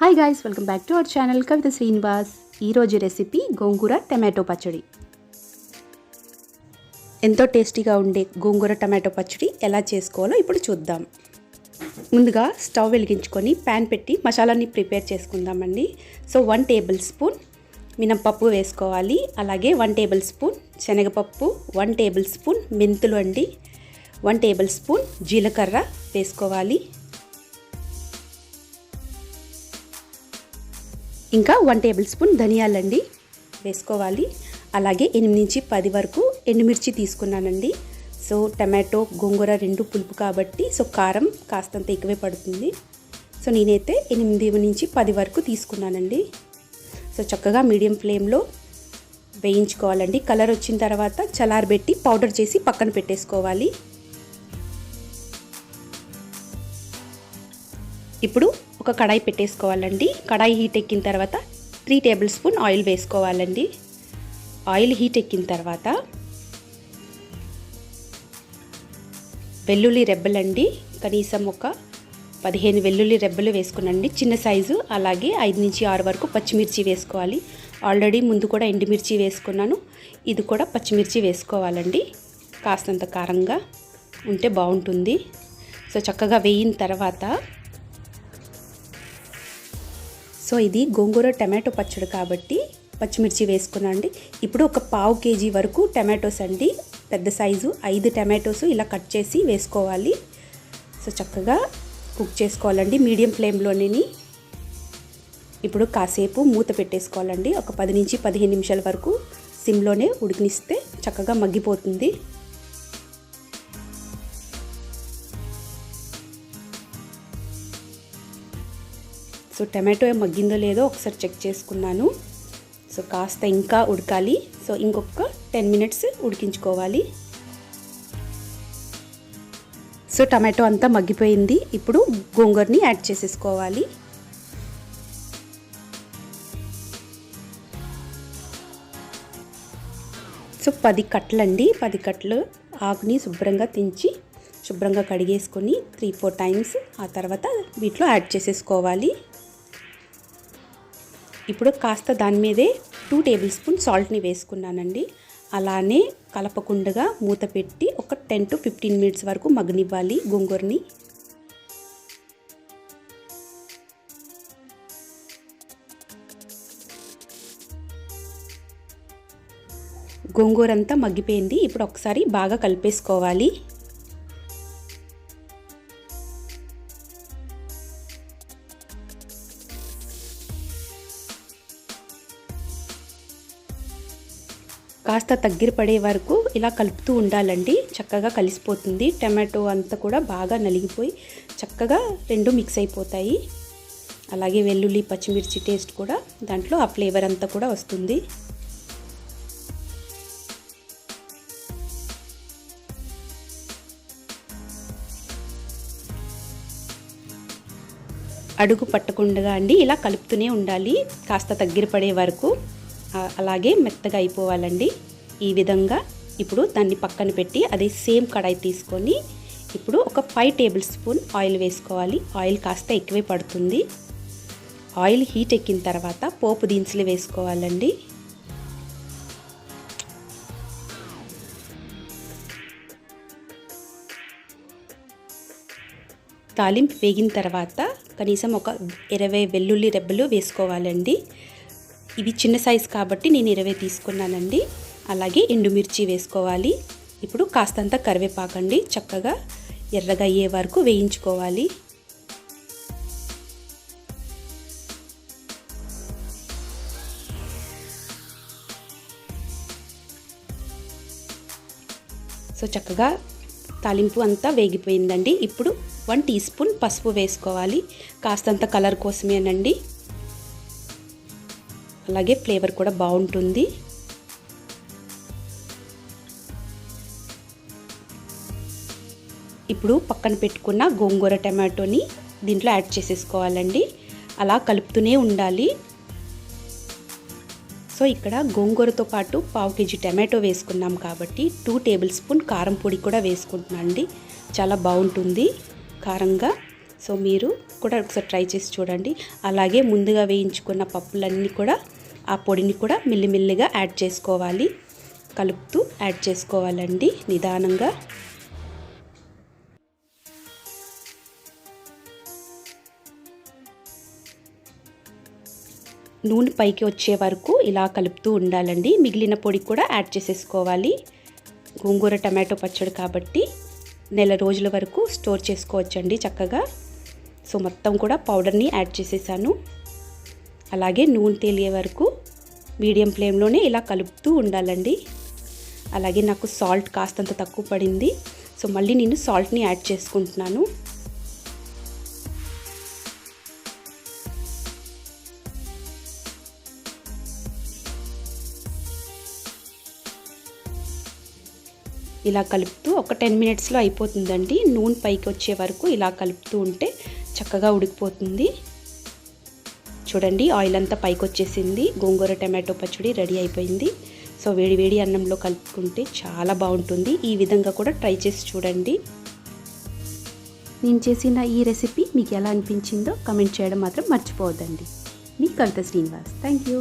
Hi guys welcome back to our channel Kavitha Srinivas ఈరోజు recipe గోంగూర tomato పచ్చడి. ఎంతో టేస్టీగా ఉండే గోంగూర టమాటో పచ్చడి ఎలా చేసుకోవాలో ఇప్పుడు చూద్దాం. ముందుగా స్టవ్ వెలిగించుకొని ప్యాన్ పెట్టి మసాలాని ప్రిపేర్ చేసుకుందామండి. సో వన్ టేబుల్ స్పూన్ మినప్పప్పు వేసుకోవాలి. అలాగే వన్ టేబుల్ స్పూన్ శనగపప్పు వన్ టేబుల్ స్పూన్ మెంతులు అండి. వన్ టేబుల్ స్పూన్ జీలకర్ర వేసుకోవాలి. ఇంకా వన్ టేబుల్ స్పూన్ ధనియాలండి వేసుకోవాలి. అలాగే ఎనిమిది నుంచి పది వరకు ఎండుమిర్చి తీసుకున్నానండి. సో టమాటో గోంగూర రెండు పులుపు కాబట్టి సో కారం కాస్తంత ఎక్కువే పడుతుంది. సో నేనైతే ఎనిమిది నుంచి పది వరకు తీసుకున్నానండి. సో చక్కగా మీడియం ఫ్లేమ్లో వేయించుకోవాలండి. కలర్ వచ్చిన తర్వాత చలారబెట్టి పౌడర్ చేసి పక్కన పెట్టేసుకోవాలి. ఇప్పుడు ఒక కడాయి పెట్టేసుకోవాలండి. కడాయి హీట్ ఎక్కిన తర్వాత త్రీ టేబుల్ స్పూన్ ఆయిల్ వేసుకోవాలండి. ఆయిల్ హీట్ ఎక్కిన తర్వాత వెల్లుల్లి రెబ్బలండి. కనీసం ఒక పదిహేను వెల్లుల్లి రెబ్బలు వేసుకునండి. చిన్న సైజు అలాగే ఐదు నుంచి ఆరు వరకు పచ్చిమిర్చి వేసుకోవాలి. ఆల్రెడీ ముందు కూడా ఎండుమిర్చి వేసుకున్నాను. ఇది కూడా పచ్చిమిర్చి వేసుకోవాలండి. కాస్తంత కారంగా ఉంటే బాగుంటుంది. సో చక్కగా వేయిన తర్వాత సో ఇది గోంగూర టమాటో పచ్చడి కాబట్టి పచ్చిమిర్చి వేసుకున్నాండి ఇప్పుడు ఒక పావు కేజీ వరకు టమాటోస్ అండి. పెద్ద సైజు ఐదు టమాటోస్ ఇలా కట్ చేసి వేసుకోవాలి. సో చక్కగా కుక్ చేసుకోవాలండి మీడియం ఫ్లేమ్లోనే ఇప్పుడు కాసేపు మూత పెట్టేసుకోవాలండి. ఒక పది నుంచి పదిహేను నిమిషాల వరకు సిమ్లోనే ఉడికినిస్తే చక్కగా మగ్గిపోతుంది. సో టమాటో మగ్గిందో లేదో ఒకసారి చెక్ చేసుకున్నాను. సో కాస్త ఇంకా ఉడకాలి. సో ఇంకొక టెన్ మినిట్స్ ఉడికించుకోవాలి. సో టమాటో అంతా మగ్గిపోయింది. ఇప్పుడు గోంగూరని యాడ్ చేసేసుకోవాలి. సో పది కట్టలండి. పది కట్టలు ఆకుని శుభ్రంగా తించి శుభ్రంగా కడిగేసుకొని త్రీ ఫోర్ టైమ్స్ ఆ తర్వాత వీటిలో యాడ్ చేసేసుకోవాలి. ఇప్పుడు కాస్త దాని మీదే టూ టేబుల్ స్పూన్ సాల్ట్ని వేసుకున్నానండి. అలానే కలపకుండగా మూత పెట్టి ఒక టెన్ టు ఫిఫ్టీన్ మినిట్స్ వరకు మగ్గనివ్వాలి గోంగూరని. గోంగూర అంతా మగ్గిపోయింది. ఇప్పుడు ఒకసారి బాగా కలిపేసుకోవాలి. కాస్త తగ్గిరపడే వరకు ఇలా కలుపుతూ ఉండాలండి. చక్కగా కలిసిపోతుంది. టమాటో అంతా కూడా బాగా నలిగిపోయి చక్కగా రెండు మిక్స్ అయిపోతాయి. అలాగే వెల్లుల్లి పచ్చిమిర్చి టేస్ట్ కూడా దాంట్లో ఆ ఫ్లేవర్ అంతా కూడా వస్తుంది. అడుగు పట్టకుండా అండి ఇలా కలుపుతూనే ఉండాలి. కాస్త తగ్గిరపడే వరకు అలాగే మెత్తగా అయిపోవాలండి. ఈ విధంగా ఇప్పుడు దాన్ని పక్కన పెట్టి అదే సేమ్ కడాయి తీసుకొని ఇప్పుడు ఒక ఫైవ్ టేబుల్ స్పూన్ ఆయిల్ వేసుకోవాలి. ఆయిల్ కాస్త ఎక్కువే పడుతుంది. ఆయిల్ హీట్ ఎక్కిన తర్వాత పోపు దినుసులు వేసుకోవాలండి. తాలింపు వేగిన తర్వాత కనీసం ఒక ఇరవై వెల్లుల్లి రెబ్బలు వేసుకోవాలండి. ఇవి చిన్న సైజు కాబట్టి నేను ఇరవై తీసుకున్నానండి. అలాగే ఎండుమిర్చి వేసుకోవాలి. ఇప్పుడు కాస్తంత కరివేపాకండి చక్కగా ఎర్రగా అయ్యే వరకు వేయించుకోవాలి. సో చక్కగా తాలింపు అంతా వేగిపోయిందండి. ఇప్పుడు వన్ టీ స్పూన్ పసుపు వేసుకోవాలి. కాస్తంత కలర్ కోసమేనండి. అలాగే ఫ్లేవర్ కూడా బాగుంటుంది. ఇప్పుడు పక్కన పెట్టుకున్న గోంగూర టమాటోని దీంట్లో యాడ్ చేసేసుకోవాలండి. అలా కలుపుతూనే ఉండాలి. సో ఇక్కడ గోంగూరతో పాటు పావు కేజీ టమాటో వేసుకున్నాం కాబట్టి టూ టేబుల్ స్పూన్ కారం పొడి కూడా వేసుకుంటున్నాను అండి. చాలా బాగుంటుంది కారంగా. సో మీరు కూడా ఒకసారి ట్రై చేసి చూడండి. అలాగే ముందుగా వేయించుకున్న పప్పులన్నీ కూడా ఆ పొడిని కూడా మెల్లిమెల్లిగా యాడ్ చేసుకోవాలి. కలుపుతూ యాడ్ చేసుకోవాలండి నిదానంగా. నూనె పైకి వచ్చే వరకు ఇలా కలుపుతూ ఉండాలండి. మిగిలిన పొడి కూడా యాడ్ చేసేసుకోవాలి. గోంగూర టమాటో పచ్చడి కాబట్టి నెల రోజుల వరకు స్టోర్ చేసుకోవచ్చండి చక్కగా. సో మొత్తం కూడా పౌడర్ని యాడ్ చేసేసాను. అలాగే నూనె తేలియే వరకు మీడియం ఫ్లేమ్లోనే ఇలా కలుపుతూ ఉండాలండి. అలాగే నాకు సాల్ట్ కాస్తంత తక్కువ పడింది. సో మళ్ళీ నేను సాల్ట్ని యాడ్ చేసుకుంటున్నాను. ఇలా కలుపుతూ ఒక టెన్ మినిట్స్లో అయిపోతుందండి. నూనె పైకి వచ్చే వరకు ఇలా కలుపుతూ ఉంటే చక్కగా ఉడికిపోతుంది. చూడండి ఆయిల్ అంతా పైకి వచ్చేసింది గోంగూర టమాటో పచ్చడి రెడీ అయిపోయింది. సో వేడి వేడి అన్నంలో కలుపుకుంటే చాలా బాగుంటుంది. ఈ విధంగా కూడా ట్రై చేసి చూడండి. నేను చేసిన ఈ రెసిపీ మీకు ఎలా అనిపించిందో కమెంట్ చేయడం మాత్రం మర్చిపోవద్దండి. మీ కవిత శ్రీనివాస్. Thank you.